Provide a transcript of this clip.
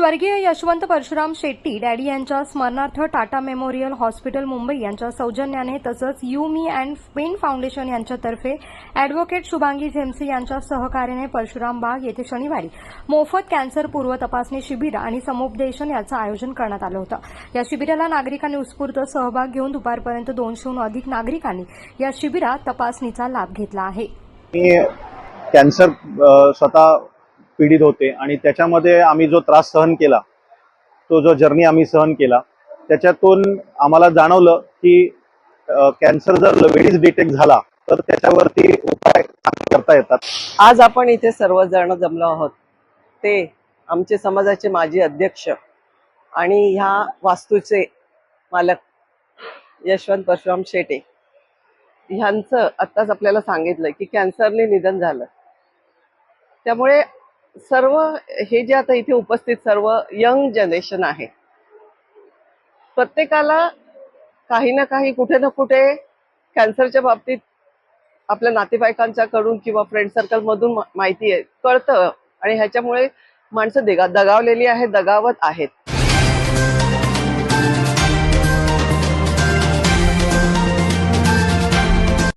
स्वर्गीय यशवंत परशुराम शेट्टी डॅडी यांच्या स्मरणार्थ टाटा मेमोरियल हॉस्पिटल मुंबई यांच्या सौजन्याने तसंच you me and pen foundation यांच्यातर्फे अॅडव्होकेट शुभांगी झेमसे यांच्या सहकार्याने परशुराम बाग येथे शनिवारी मोफत कॅन्सर पूर्व तपासणी शिबिर आणि समुपदेशन याचं आयोजन करण्यात आलं होतं. या शिबिराला नागरिकांनी उत्स्फूर्त सहभाग घेऊन दुपारपर्यंत दोनशेहून अधिक नागरिकांनी या शिबिरात तपासणीचा लाभ घेतला आहे. कॅन्सर स्वतः पीडित होते आणि त्याच्यामध्ये आम्ही जो त्रास सहन केला तो जो जर्नी आम्ही सहन केला त्याच्यातून आम्हाला जाणवलं की कॅन्सर जर वेळीच डिटेक्ट झाला तर त्याच्यावरती उपाय करता येतात. आज आपण इथे सर्वजण जमलो आहोत. ते आमचे समाजाचे माजी अध्यक्ष आणि ह्या वास्तूचे मालक यशवंत परशुराम शेटे ह्यांचं आत्ताच आपल्याला सांगितलं की कॅन्सरने निधन झालं. त्यामुळे सर्व हे जे आता इथे उपस्थित सर्व यंग जनरेशन आहे प्रत्येकाला काही ना काही कुठे ना कुठे कॅन्सरच्या बाबतीत आपल्या नातेवाईकांच्या कडून किंवा फ्रेंड सर्कल मधून माहिती आहे कळतं. आणि ह्याच्यामुळे माणसं देगा दगावलेली आहेत दगावत आहेत.